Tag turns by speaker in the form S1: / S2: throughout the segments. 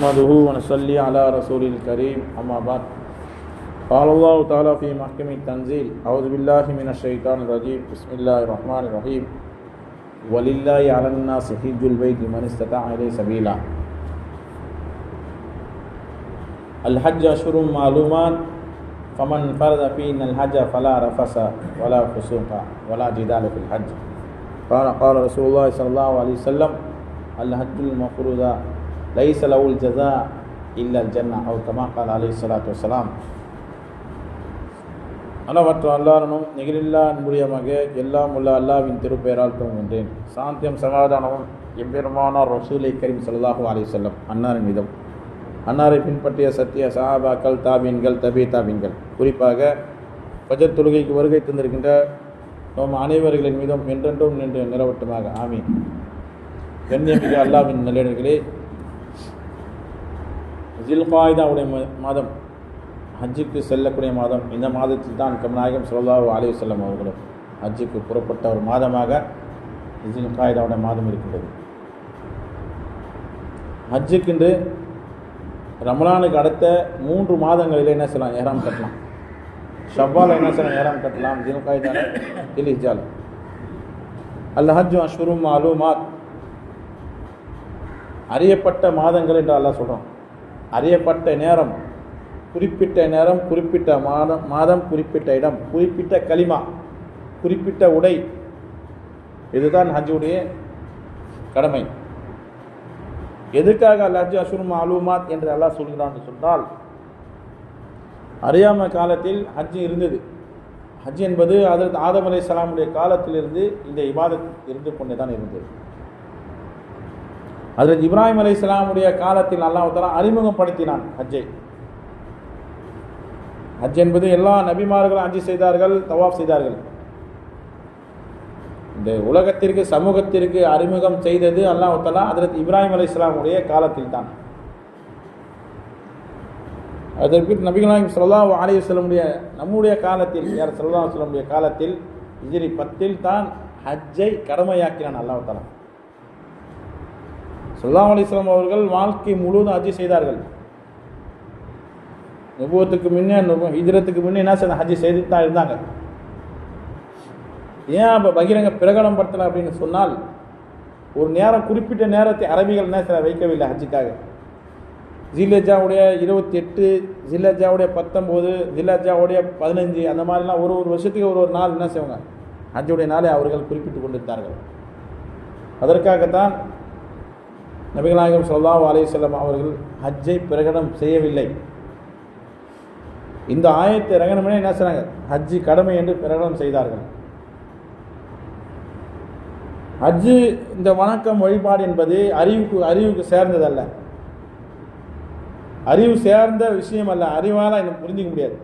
S1: نحمده ونصلي على رسول الكريم أما بعد. قال الله تعالى في محكم التنزيل أعوذ بالله من الشيطان الرجيم. بسم الله الرحمن الرحيم. ولله على الناس حج البيت من استطاع إليه سبيلا. الحج أشهر معلومات. فمن فرض فينا الحج فلا رفس ولا فسوق ولا جدال في الحج. قال قال رسول الله صلى الله عليه وسلم الحج المفروض lies அலவுல் ஜசா இல்லல் ஜன்னா அவர் கமாக்கால் அலி சலாத்து வலாம் அளவற்ற அல்லாரனும் நிகழில்லா அன்புரியமாக எல்லாம் உள்ள அல்லாவின் திருப்பெயரால் தூங்குகின்றேன் சாந்தியம் சமாதானமும் எம்பெருமானார் ரசூலை கரீம் சல்லாஹூ அலி செல்லம் அன்னாரின் மீதம். அன்னாரை பின்பற்றிய சத்திய சஹாபாக்கள் தாபீன்கள் தபி தாபீன்கள். குறிப்பாக பஜர் தொழுகைக்கு வருகை தந்திருக்கின்ற நம் அனைவர்களின் மீதும் என்றென்றும் நின்று நிறவட்டமாக. ஆமீன். கண்ணியமிக அல்லாவின் நல்லிடர்களே ஜில்காய்தாவுடைய மாதம் ஹஜ்ஜுக்கு செல்லக்கூடிய மாதம் இந்த மாதத்தில் தான் கமநாயகம் சுல்லாஹு அலைஹி செல்லம் அவர்களும் ஹஜ்ஜுக்கு புறப்பட்ட ஒரு மாதமாக ஜில்காய்தாவுடைய மாதம் இருக்கின்றது. ஹஜ்ஜுக்கென்று ரமலானுக்கு அடுத்த மூன்று மாதங்களில் என்ன செய்யலாம்? ஏறாம் கட்டலாம். ஷவ்வால் என்ன செய்யலாம்? ஏறாம் கட்டலாம். ஜில்காய்தான இலிஹால் அல் ஹஜ் அஷ்வரும் அலுமாத் அறியப்பட்ட மாதங்கள் என்று அல்லா சொல்கிறோம் அறியப்பட்ட நேரம் குறிப்பிட்ட நேரம் குறிப்பிட்ட மாதம் மாதம் குறிப்பிட்ட இடம் குறிப்பிட்ட களிமா குறிப்பிட்ட உடை. இதுதான் ஹஜ்ஜுடைய கடமை. எதுக்காக லஜ் ஹஜ் அசுர் மாலூமாத் என்று அல்லாஹ் சொல்கிறான்னு சொன்னால் அறியாம காலத்தில் ஹஜ் இருந்தது. ஹஜ் என்பது அதற்கு ஆதம் அலை சலாமுடைய காலத்திலிருந்து இந்த இபாதத் இருந்து கொண்டே தான் இருந்தது. அதில் இப்ராஹிம் அலி இஸ்லாமுடைய காலத்தில் அல்லாஹாலா அறிமுகப்படுத்தினான் ஹஜ்ஜை. ஹஜ் என்பது எல்லா நபிமார்களும் ஹஜ் செய்தார்கள் தவாஃப் செய்தார்கள். இந்த உலகத்திற்கு சமூகத்திற்கு அறிமுகம் செய்தது அல்லாஹாலா அதில் இப்ராஹிம் அலை இஸ்லாமுடைய காலத்தில் தான் அதற்கு நபிகளாயும் சொல்லா அலி செல்லமுடைய நம்முடைய காலத்தில் யார் சொல்லா சொல்லமுடைய காலத்தில் இஜிரி பத்தில் தான் ஹஜ்ஜை கடமையாக்கினான் அல்லாஹாலா சொல்லாம் அலிஸ்லாம் அவர்கள் வாழ்க்கை முழுவதும் ஹஜ்ஜி செய்தார்கள். நுபுவத்துக்கு முன்னே ஹிஜரத்துக்கு முன்னே என்ன செய்ய ஹஜ்ஜி செய்து தான் இருந்தாங்க. ஏன் அப்போ பகிரங்க பிரகடனம் படுத்தலை அப்படின்னு சொன்னால் ஒரு நேரம் குறிப்பிட்ட நேரத்தை அரபிகள் என்ன செய்ய வைக்கவில்லை ஹஜ்ஜுக்காக. ஜில்லஜாவுடைய இருபத்தி எட்டு ஜில்லஜாவுடைய பத்தொம்போது ஜில்லஜாவுடைய பதினஞ்சு அந்த மாதிரிலாம் ஒரு ஒரு வருஷத்துக்கு ஒரு ஒரு நாள் என்ன செய்வாங்க? ஹஜ்ஜுடைய நாளை அவர்கள் குறிப்பிட்டு கொண்டிருந்தார்கள். அதற்காகத்தான் நபிகநாயகம் சொல்லா அலையம் அவர்கள் ஹஜ்ஜை பிரகடனம் செய்யவில்லை. இந்த ஆயத்தை இறங்கணுமே என்ன செய்கிறாங்க ஹஜ்ஜி கடமை என்று பிரகடனம் செய்தார்கள். ஹஜ்ஜு இந்த வணக்கம் வழிபாடு என்பது அறிவுக்கு அறிவுக்கு சேர்ந்ததல்ல. அறிவு சேர்ந்த விஷயம் அல்ல. அறிவால் எனக்கு புரிஞ்சிக்க முடியாது.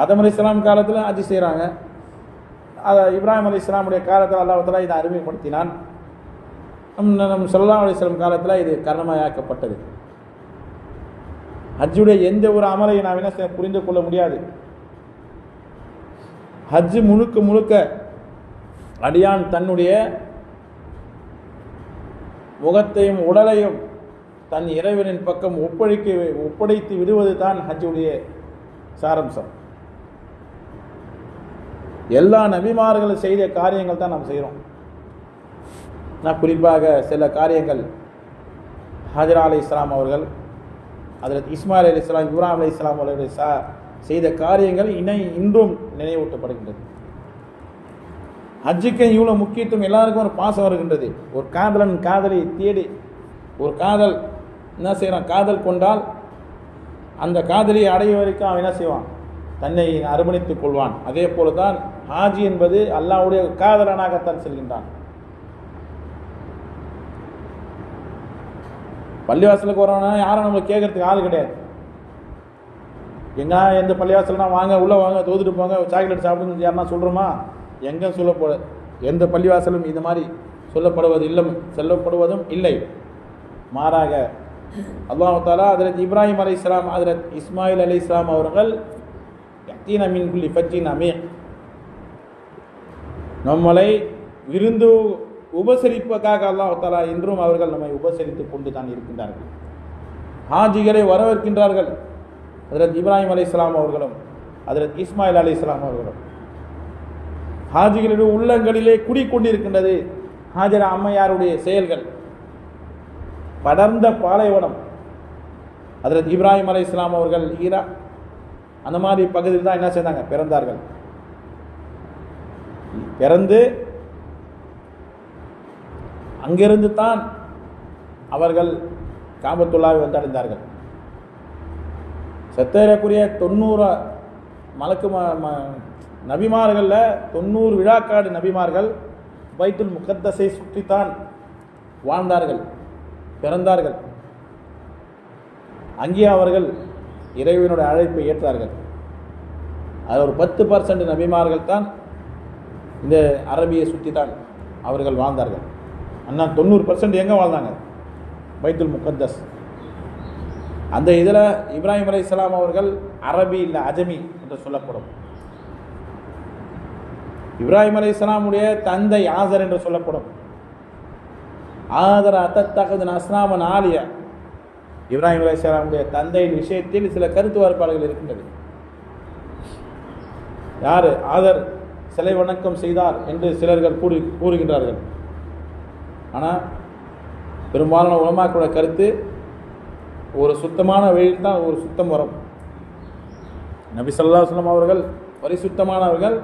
S1: ஆதம் அலி இஸ்லாம் காலத்தில் ஹஜ்ஜி செய்கிறாங்க இப்ராஹிம் அலி இஸ்லாமுடைய காலத்தில் அல்லாஹலா இதை அறிமுகப்படுத்தினான். நம் நம் சொல்லா அலிஸ்லம் காலத்தில் இது கர்ணமயாக்கப்பட்டது. ஹஜ்ஜுடைய எந்த ஒரு அமலையும் நாம் என்ன செய்ய புரிந்து கொள்ள முடியாது. ஹஜ்ஜு முழுக்க முழுக்க அடியான் தன்னுடைய முகத்தையும் உடலையும் தன் இறைவனின் பக்கம் ஒப்படைக்க ஒப்படைத்து விடுவது தான் ஹஜ்ஜுடைய சாரம்சம். எல்லா நபிமார்கள் செய்த காரியங்கள் தான் நாம் செய்கிறோம் நான் குறிப்பாக சில காரியங்கள். ஹஜரா அலி இஸ்லாம் அவர்கள் அதில் இஸ்மாயில் அலி இஸ்லாம் இப்ராஹிம் அலி இஸ்லாம் அவர்கள் சா செய்த காரியங்கள் இணை இன்றும் நினைவூட்டப்படுகின்றது. ஹஜ்ஜுக்கு இவ்வளோ முக்கியத்துவம் எல்லாருக்கும் ஒரு பாசம் வருகின்றது. ஒரு காதலன் காதலை தேடி ஒரு காதல் என்ன செய்கிறான் காதல் கொண்டால் அந்த காதலியை அடைய வரைக்கும் அவன் என்ன செய்வான்? தன்னை அர்ப்பணித்துக் கொள்வான். அதே போல தான் ஹாஜி என்பது அல்லாவுடைய காதலனாகத்தான் செல்கின்றான். பள்ளிவாசலுக்கு வரவனா யாரும் நம்மளுக்கு கேட்கறதுக்கு ஆள் கிடையாது. எங்க எந்த பள்ளிவாசல்னா வாங்க உள்ளே வாங்க தோதுட்டு போங்க சாக்லேட் சாப்பிடுங்க யாருன்னா சொல்கிறோமா எங்கே சொல்லப்போ எந்த பள்ளிவாசலும் இது மாதிரி சொல்லப்படுவது இல்லை சொல்லப்படுவதும் இல்லை. மாறாக அல்லாஹாலா அதில் இப்ராஹிம் அலி இஸ்லாம் அதில் இஸ்மாயில் அலி இஸ்லாம் அவர்கள் யத்தீன் அமீன் குல்லி ஃபத்தீன் அமீன். நம்மளை விருந்து உபசரிப்புக்காக அல்லாஹ் இன்றும் அவர்கள் நம்மை உபசரித்து கொண்டு தான் இருக்கின்றார்கள். ஹாஜிகளை வரவேற்கின்றார்கள். அதில் இப்ராஹிம் அலை அவர்களும் அதில் இஸ்மாயில் அலை அவர்களும். ஹாஜிகளுடைய உள்ளங்களிலே குடிக்கொண்டிருக்கின்றது ஹாஜரா அம்மையாருடைய செயல்கள். படர்ந்த பாலைவனம். அதில் இப்ராஹிம் அலை அவர்கள் ஈரா அந்த மாதிரி பகுதியில் தான் என்ன செய்தாங்க? பிறந்தார்கள். பிறந்து அங்கிருந்து தான் அவர்கள் காபத்துள்ளாவை வந்தடைந்தார்கள். செத்தேறக்குரிய தொண்ணூறு மலக்கு ம- ம- நபிமார்களில் தொண்ணூறு விழாக்காடு நபிமார்கள் பைத்துல் முகத்தஸை சுற்றித்தான் வாழ்ந்தார்கள் பிறந்தார்கள். அங்கே அவர்கள் இறைவனுடைய அழைப்பை ஏற்றார்கள். அதில் ஒரு பத்து பர்சன்ட் நபிமார்கள் தான் இந்த அரபியை சுற்றி தான் அவர்கள் வாழ்ந்தார்கள். அண்ணா தொண்ணூறு பர்சன்ட் எங்கே வாழ்ந்தாங்க? பைத்துல் முகத்தஸ். அந்த இதில் இப்ராஹிம் அலைஹிஸ்ஸலாம் அவர்கள் அரபி இல்லை அஜமி என்று சொல்லப்படும். இப்ராஹிம் அலைஹிஸ்ஸலாமுடைய தந்தை ஆசர் என்று சொல்லப்படும். ஆதர அத்தத்தகது அஸ்னாமன் ஆலிய இப்ராஹிம் அலைஹிஸ்ஸலாமுடைய தந்தையின் விஷயத்தில் சில கருத்து வேறுபாடுகள் இருக்கின்றது. யார்? ஆதர் சிலை வணக்கம் செய்தார் என்று சிலர்கள் கூறி கூறுகின்றார்கள். ஆனால் பெரும்பாலான உலமாக்களோட கருத்து ஒரு சுத்தமான வழியில் தான் ஒரு சுத்தம் வரும். நபி சொல்லா சொல்லம் அவர்கள் பரிசுத்தமானவர்கள்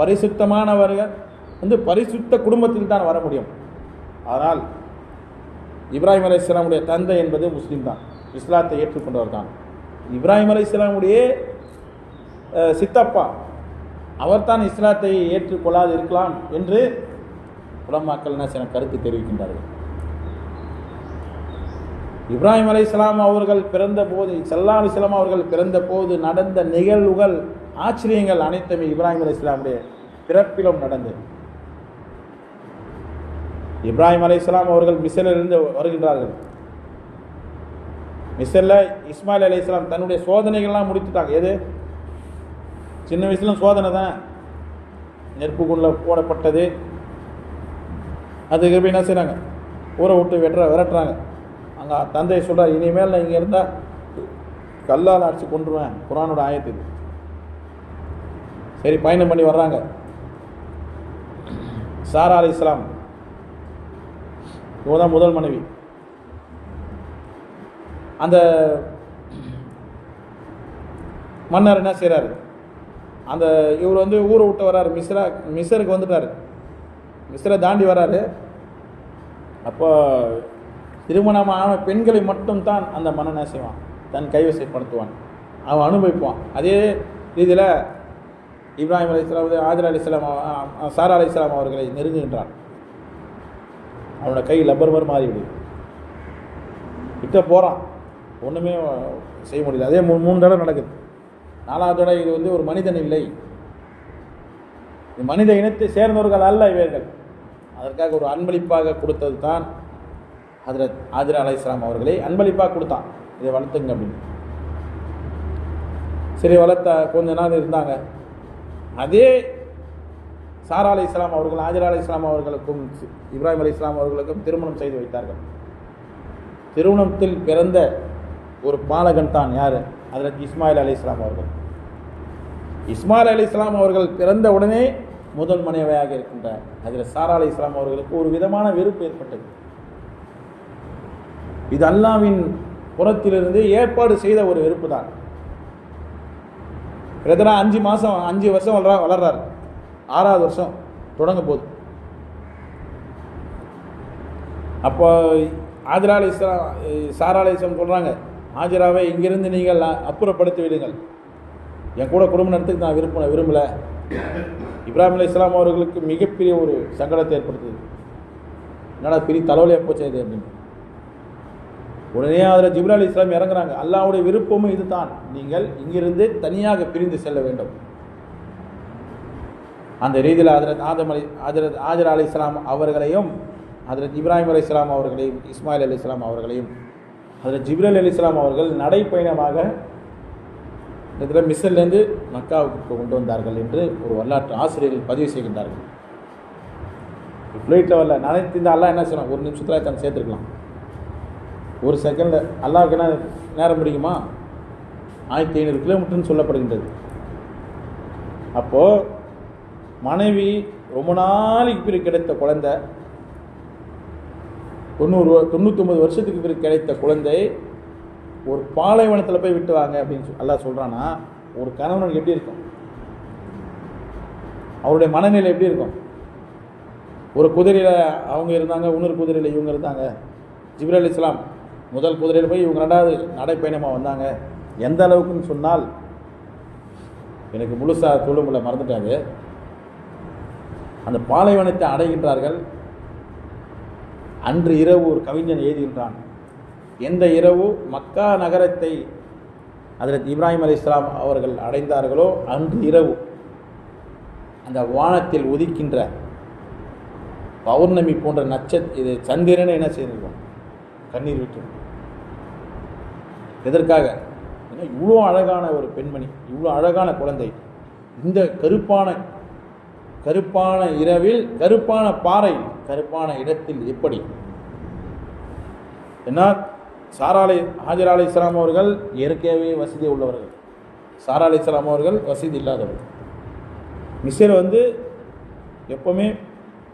S1: பரிசுத்தமானவர்கள் வந்து பரிசுத்த குடும்பத்தில் தான் வர முடியும். ஆனால் இப்ராஹிம் அலைஹிஸ்ஸலாமுடைய தந்தை என்பது முஸ்லீம் தான். இஸ்லாத்தை ஏற்றுக்கொண்டவர் தான். இப்ராஹிம் அலி இஸ்லாமுடைய சித்தப்பா அவர்தான் இஸ்லாத்தை ஏற்றுக்கொள்ளாது இருக்கலாம் என்று உலமாக்கள்னா என்ன சில கருத்து தெரிவிக்கின்றார்கள். இப்ராஹிம் இஸ்லாம் அவர்கள் பிறந்த போது சல்லா அலிஸ்லாம் அவர்கள் பிறந்த போது நடந்த நிகழ்வுகள் ஆச்சரியங்கள் அனைத்துமே இப்ராஹிம் அலைஹிஸ்ஸலாமுடைய பிறப்பிலும் நடந்தது. இப்ராஹிம் இஸ்லாம் அவர்கள் மிசலிலிருந்து வருகின்றார்கள். மிஸ்ரில் இஸ்மாயில் அலைஹிஸ்ஸலாம் தன்னுடைய சோதனைகள்லாம் முடித்துட்டாங்க. எது? சின்ன வயசுல சோதனை தான். நெருப்புக்குள்ள போடப்பட்டது. அதுக்கு என்ன செய்கிறாங்க ஊரை விட்டு வெட்டுற விரட்டுறாங்க. அங்கே தந்தை சொல்கிறார் இனிமேல் நான் இங்கே இருந்தால் கல்லால் அடித்து கொண்டுருவேன் குரானோட ஆயத்து சரி பயணம் பண்ணி வர்றாங்க. சாரா அலி இஸ்லாம் இவங்க தான் முதல் மனைவி. அந்த மன்னர் என்ன செய்கிறாரு அந்த இவர் வந்து ஊரை விட்டு வர்றாரு. மிஸ்ரா மிஸ்ருக்கு வந்துட்டார். மிஸ்ரை தாண்டி வர்றாரு. அப்போ திருமணமான பெண்களை மட்டும்தான் அந்த மன்னன் செய்வான்? தன் கைவசைப்படுத்துவான் அவன் அனுபவிப்பான். அதே ரீதியில் இப்ராஹிம் அலி இஸ்லாம் ஆதிர் அலி இஸ்லாம் சாரா அலி இஸ்லாம் அவர்களை நெருங்குகின்றான். அவனோட கை லப்பர் மாறிவிடுது கிட்ட போகிறான் ஒன்றுமே செய்ய முடியல. அதே மூணு மூணு தடவை நடக்குது. நாலாவது தடவை இது வந்து ஒரு மனிதன் இல்லை. மனித இனத்தை சேர்ந்தவர்கள் அல்ல இவர்கள். அதற்காக ஒரு அன்பளிப்பாக கொடுத்தது தான் ஹதரத் ஆதிரா அலை இஸ்லாம் அவர்களை. அன்பளிப்பாக கொடுத்தான். இதை வளர்த்துங்க அப்படின்னு. சரி வளர்த்த கொஞ்ச நாள் இருந்தாங்க. அதே சாரா அலி இஸ்லாம் அவர்கள் ஆதிரா அலி இஸ்லாம் அவர்களுக்கும் இப்ராஹிம் அலி இஸ்லாம் அவர்களுக்கும் திருமணம் செய்து வைத்தார்கள். திருமணத்தில் பிறந்த ஒரு பாலகன் தான் யார்? அதில் இஸ்மாயில் அலி இஸ்லாம் அவர்கள். இஸ்மாயில் அலி இஸ்லாம் அவர்கள் பிறந்த உடனே முதல் மனைவியாக இருக்கின்ற அதில் சாரா அலி இஸ்லாம் அவர்களுக்கு ஒரு விதமான வெறுப்பு ஏற்பட்டது. இது அல்லாவின் புறத்திலிருந்து ஏற்பாடு செய்த ஒரு வெறுப்பு தான் பிரதரா அஞ்சு மாதம் அஞ்சு வருஷம் வளர வளர்றாரு. ஆறாவது வருஷம் தொடங்க போகுது அப்போ ஆதிரா அலி இஸ்லாம் சாரா அலி இஸ்லாம் சொல்கிறாங்க ஆஜராவை இங்கிருந்து நீங்கள் அப்புறப்படுத்தி விடுங்கள். என் கூட குடும்ப நடத்துக்கு நான் விரும்ப விரும்பலை. இப்ராஹிம் அலி இஸ்லாம் அவர்களுக்கு மிகப்பெரிய ஒரு சங்கடத்தை ஏற்படுத்துது என்னடா பெரிய தலைவலியாக போச்சு இது அப்படின்னு. உடனே அதில் ஜிப்ரா அலி இஸ்லாம் இறங்குறாங்க. அல்லாவுடைய விருப்பமும் இதுதான். நீங்கள் இங்கிருந்து தனியாக பிரிந்து செல்ல வேண்டும். அந்த ரீதியில் ஹதரத் ஆதம் அலி ஹதரத் ஆஜர் அலி இஸ்லாம் அவர்களையும் ஹதரத் இப்ராஹிம் அலி இஸ்லாம் அவர்களையும் இஸ்மாயில் அலி இஸ்லாம் அவர்களையும் அதில் ஜிப்ரல் அலி இஸ்லாம் அவர்கள் நடைப்பயணமாக இதில் மிஸ்ரிலேருந்து மக்காவுக்கு கொண்டு வந்தார்கள் என்று ஒரு வரலாற்று ஆசிரியர்கள் பதிவு செய்கின்றார்கள். ஃப்ளைட்டில் வரல. நினைத்து இந்த அல்லா என்ன செய்யலாம் ஒரு நிமிஷத்தில் தான் சேர்த்துருக்கலாம். ஒரு செகண்டில் அல்லாவுக்கு என்ன நேரம் முடியுமா? ஆயிரத்தி ஐநூறு கிலோமீட்டர்னு சொல்லப்படுகின்றது. அப்போது மனைவி ரொம்ப நாளைக்கு பிறகு கிடைத்த குழந்தை தொண்ணூறு தொண்ணூற்றொம்பது வருஷத்துக்கு பிறகு கிடைத்த குழந்தை ஒரு பாலைவனத்தில் போய் விட்டு வாங்க அப்படின்னு சொல்லி அல்லா சொல்கிறான்னா ஒரு கணவனுக்கு எப்படி இருக்கும்? அவருடைய மனநிலை எப்படி இருக்கும்? ஒரு குதிரையில் அவங்க இருந்தாங்க இன்னொரு குதிரையில் இவங்க இருந்தாங்க. ஜிப்ரல் அலி இஸ்லாம் முதல் குதிரையில் போய் இவங்க ரெண்டாவது நடைப்பயணமாக வந்தாங்க. எந்த அளவுக்குன்னு சொன்னால் எனக்கு முழுசாக தொழுமுல மறந்துட்டாங்க. அந்த பாலைவனத்தை அடைகின்றார்கள். அன்று இரவு ஒரு கவிஞன் எழுதுகின்றான் எந்த இரவு மக்கா நகரத்தை அதில் இப்ராஹிம் அலி இஸ்லாம் அவர்கள் அடைந்தார்களோ அன்று இரவு அந்த வானத்தில் உதிக்கின்ற பௌர்ணமி போன்ற நட்சத் இது சந்திரனை என்ன செய்திருக்கோம்? கண்ணீர் விட்டு எதற்காக? ஏன்னா இவ்வளோ அழகான ஒரு பெண்மணி இவ்வளோ அழகான குழந்தை. இந்த கருப்பான கருப்பான இரவில் கருப்பான பாறை கருப்பான இடத்தில் எப்படி? ஏன்னா சாரா அலை ஹாஜர் அலி இஸ்லாம் அவர்கள் இயற்கையாகவே வசதி உள்ளவர்கள். சாரா அலி இஸ்லாம் அவர்கள் வசதி இல்லாதவர்கள். மிஸ்ர் வந்து எப்போவுமே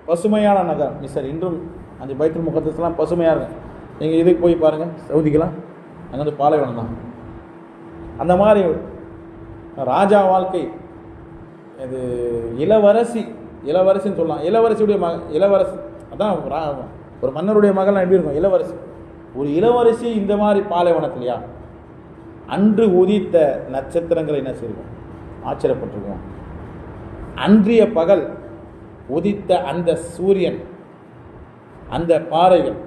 S1: பசுமையான நகரம் மிஸ்ர். இன்றும் அந்த பைத்தல் முகத்தெல்லாம் பசுமையாக இருக்கும். நீங்கள் இதுக்கு போய் பாருங்கள் சவுதிக்கெலாம் அங்கே வந்து பாலைவனம் தான். அந்த மாதிரி ராஜா வாழ்க்கை இது இளவரசி இளவரசின்னு சொல்லலாம். இளவரசியுடைய மக இளவரசி. அதான் ஒரு மன்னருடைய மகள் எப்படி இருக்கும்? இளவரசி. ஒரு இளவரசி இந்த மாதிரி பாலைவனத்திலையா? அன்று உதித்த நட்சத்திரங்களை என்ன செய்வோம்? ஆச்சரியப்பட்டிருக்கோம். அன்றைய பகல் உதித்த அந்த சூரியன் அந்த பாறைகள்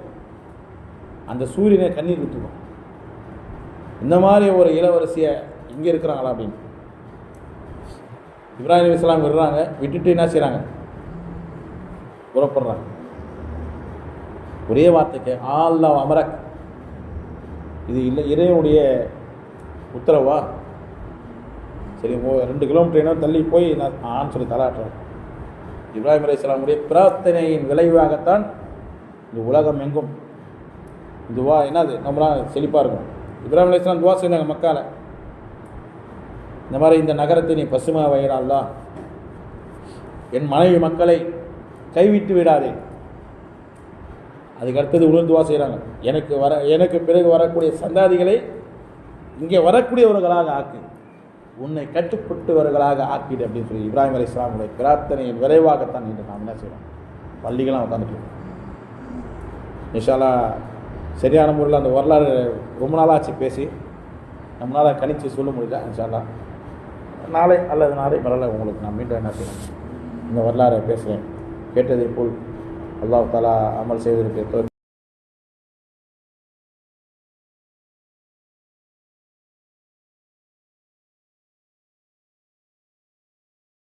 S1: அந்த சூரியனை கண்ணீர் விட்டுருக்கோம் இந்த மாதிரி ஒரு இளவரசியை இங்கே இருக்கிறாங்களா அப்படின்னு. இப்ராஹிம் இஸ்லாம் விடுறாங்க விட்டுட்டு என்ன செய்கிறாங்க புறப்படுறாங்க. ஒரே வார்த்தைக்கு ஆல்லா அமரக். இது இல்லை இறைவனுடைய உத்தரவா? சரி ஓ ரெண்டு கிலோமீட்டர் என்ன தள்ளி போய் நான் ஆன்னு சொல்லி தலாட்டுறேன். இப்ராஹிம் அலி இஸ்லாமுடைய பிரார்த்தனையின் விளைவாகத்தான் இந்த உலகம் எங்கும். துவா என்னது? நம்மளாம் செழிப்பாக இருக்கும் இப்ராஹிம் அலி இஸ்லாம் துவா செய்தாங்க மக்கால. இந்த மாதிரி இந்த நகரத்தை நீ பசுமை வயிறாள்லா என் மனைவி மக்களை கைவிட்டு விடாதே. அதுக்கு அடுத்தது உளுந்துவா செய்கிறாங்க எனக்கு வர எனக்கு பிறகு வரக்கூடிய சந்தாதிகளை இங்கே வரக்கூடியவர்களாக ஆக்கு. உன்னை கட்டுப்பட்டவர்களாக ஆக்கிடு அப்படின்னு சொல்லி இப்ராஹிம் அலி இஸ்லாமுடைய பிரார்த்தனையின் விரைவாகத்தான் இன்று நாம் என்ன செய்கிறோம் பள்ளிகளாம் உட்காந்துட்டு நிஷாலா சரியான முறையில் அந்த வரலாறு ரொம்ப நாளாச்சு பேசி நம்மளால் கணித்து சொல்ல முடியல இன்ஷால்லா நாளை அல்லது நாளை மறல உங்களுக்கு நான் மீண்டும் என்ன செய்வேன் இந்த வரலாறை பேசுகிறேன் கேட்டதை போல் அல்லாஹ் தாலா அமல் செய்வதற்கு